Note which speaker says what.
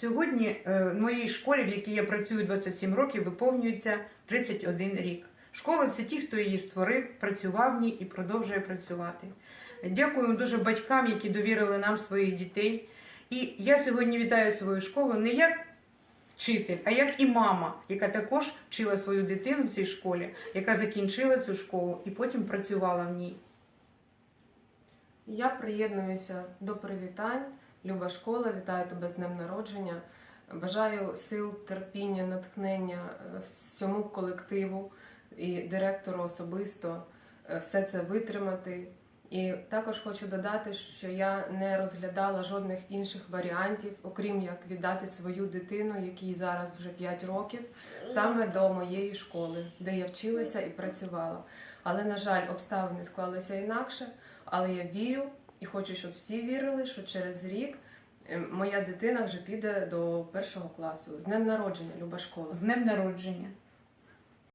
Speaker 1: Сьогодні е, в моїй школі, в якій я працюю 27 років, виповнюється 31 рік. Школа це ті, хто її створив, працював в ній і продовжує працювати. Дякую дуже батькам, які довірили нам своїх дітей. І я сьогодні вітаю свою школу не як вчитель, а як і мама, яка також вчила свою дитину в цій школі, яка закінчила цю школу і потім працювала в ній.
Speaker 2: Я приєднуюся до привітань. Люба школа, вітаю тебе з днем народження. Бажаю сил, терпіння, натхнення е, всьому колективу і директору особисто е, все це витримати. І також хочу додати, що я не розглядала жодних інших варіантів, окрім як віддати свою дитину, якій зараз вже 5 років, саме до моєї школи, де я вчилася і працювала. Але, на жаль, обставини склалися інакше. Але я вірю і хочу, щоб всі вірили, що через рік е, моя дитина вже піде до першого класу. З днем народження, люба школа.
Speaker 1: З днем народження!